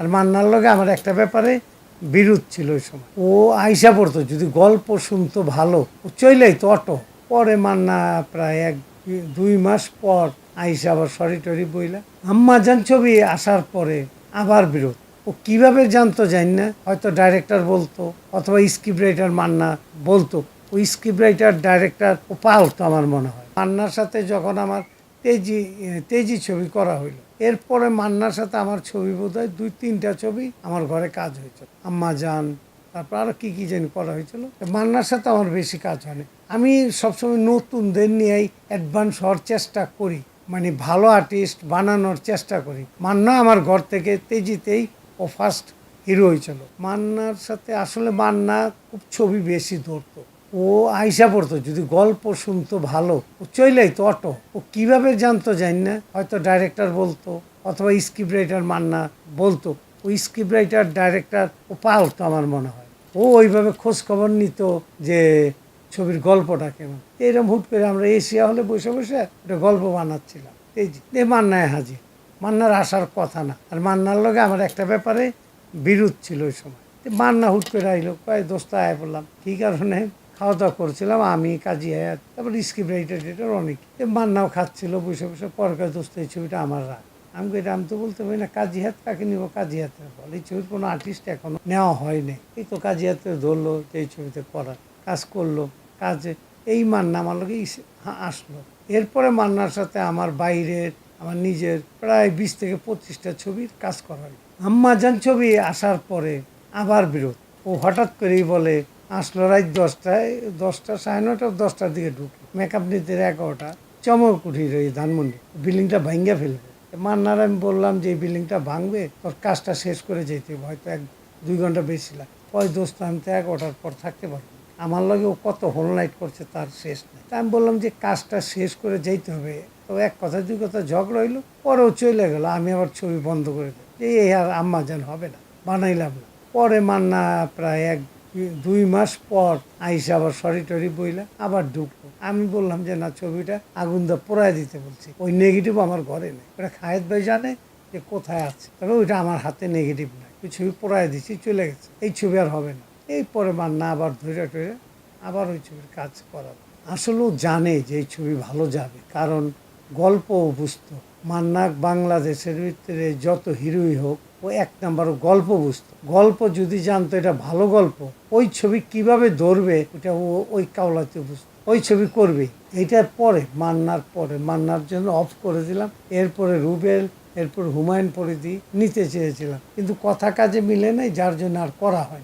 আর মান্নার লগে আমার একটা ব্যাপারে বিরোধ ছিল ওই সময়। ও আইসা পড়তো, যদি গল্প শুনতো ভালো। ও চইলেই তো অটো। পরে মান্না প্রায় এক, দুই মাস পর আইসা আবার সরি টরি বইলা। আম্মা জান ছবি আসার পরে আবার বিরোধ। ও কীভাবে জানতো জানি না। হয়তো ডাইরেক্টর বলতো, অথবা স্ক্রিপ্ট রাইটার মান্না বলতো। ওই স্ক্রিপ্ট রাইটার ডাইরেক্টর ও পালতো আমার মনে হয়। মান্নার সাথে যখন আমার তেজি তেজি ছবি করা হইল এরপরে মান্নার সাথে আমার ছবি বোধ হয়, দুই তিনটা ছবি আমার ঘরে কাজ হয়েছিল। আম্মা যান, তারপর আরও কি কি জানি করা হয়েছিল। মান্নার সাথে আমার বেশি কাজ হয়নি আমি সবসময় নতুনদের নিয়েই অ্যাডভান্স হওয়ার চেষ্টা করি মানে ভালো আর্টিস্ট বানানোর চেষ্টা করি। মান্না আমার ঘর থেকে তেজিতেই ও ফার্স্ট হিরো হয়েছিল। মান্নার সাথে আসলে মান্না খুব ছবি বেশি ধরতো। ও আইসা পড়তো, যদি গল্প শুনতো ভালো। ও চইলেই তো অটো। ও কীভাবে জানতো জানি না। হয়তো ডাইরেক্টর বলতো, অথবা স্ক্রিপ্ট রাইটার মান্না বলতো। ওই স্ক্রিপ্ট রাইটার ডাইরেক্টর ও পালতো আমার মনে হয়। ও ওইভাবে খোঁজ খবর নিত যে ছবির গল্পটা কেমন। এরকম হুট করে আমরা এশিয়া হলে বসে বসে একটা গল্প বানাচ্ছিলাম। এই যে মান্নায় হাজির। মান্নার আসার কথা না। আর মান্নার লগে আমার একটা ব্যাপারে বিরোধ ছিল ওই সময়। মান্না হুট করে আইলো, কয়, দোস্ত, আয় বললাম কী কারণে? খাওয়া দাওয়া করছিলাম, আমি, কাজী হায়াত, তারপর স্ক্রিপ্ট রাইটার টেটার অনেক মান্নাও খাচ্ছিল, বসে বসে পরকার দোস্ত এই ছবিটা আমার রাখ আমি কই আমি তো বলতে পারি না, কাজী হাত কাকে নিব, কাজী হাতের বল, এই ছবির কোনো আর্টিস্ট এখনও নেওয়া হয়নি এই তো কাজী হাতে ধরলো, যে এই ছবিতে করার কাজ করল, কাজে এই মান্না আমার লোকে আসলো। এরপরে মান্নার সাথে আমার বাইরের, আমার নিজের প্রায় বিশ থেকে পঁচিশটা ছবির কাজ করা হয় আম্মা জান ছবি আসার পরে আবার বিরোধ। ও হঠাৎ করেই বলে আসলো রাত দশটায়, দশটা সাড়ে নটা দশটার দিকে ঢুকে মেকআপ নিতে এগারোটা। চমকুঠির ওই ধানমন্ডি। বিল্ডিংটা ভাঙ্গা ফেলবে। মান্নার আমি বললাম যে, এই বিল্ডিংটা ভাঙবে? তোর কাজটা শেষ করে যেতে হয়তো এক, দুই ঘণ্টা বেশি লাগে কয় দোস্ত, আমি তো এগারোটার পর থাকতে পারব আমার লগে ও কত হোল নাইট করছে তার শেষ নেই। তা আমি বললাম যে, কাজটা শেষ করে যেতে হবে। তো এক কথা, দুই কথা ঝগড়া হইল। পরেও চলে গেলো। আমি আবার ছবি বন্ধ করে দিই এই আর আম্মা যেন হবে না। বানাইলাম না। পরে মান্না প্রায় এক দুই মাস পর আইসা আবার সরি টরি বইলা, আবার ঢুকলো। আমি বললাম যে, না, ছবিটা আগুন দা পোড়ায় দিতে বলছি। ওই নেগেটিভ আমার ঘরে নেই। ওটা খায়েদ ভাই জানে যে কোথায় আছে। তবে ওইটা আমার হাতে নেগেটিভ নাই। ওই ছবি পোড়ায় দিছি, চলে গেছে। এই ছবি আর হবে না। এই পরে মান্না আবার ধরে টরে আবার ওই ছবির কাজ করাবো আসলেও জানে যে এই ছবি ভালো যাবে, কারণ গল্প বুঝতো। মান্নাক বাংলাদেশের ভিতরে যত হিরোই হোক ও এক নাম্বার গল্প বুঝত। গল্প যদি জানতো, এটা ভালো গল্প, ওই ছবি কীভাবে ধরবে এটা ও ওই কাওলাতে বুঝত। ওই ছবি করবে, এইটার পরে, মান্নার পরে, মান্নার জন্য অফ করে দিলাম। এরপরে রুবেল, এরপর হুমায়ুন পরিধি নিতে চেয়েছিলাম। কিন্তু কথা কাজে মিলে নাই, যার জন্য আর করা হয়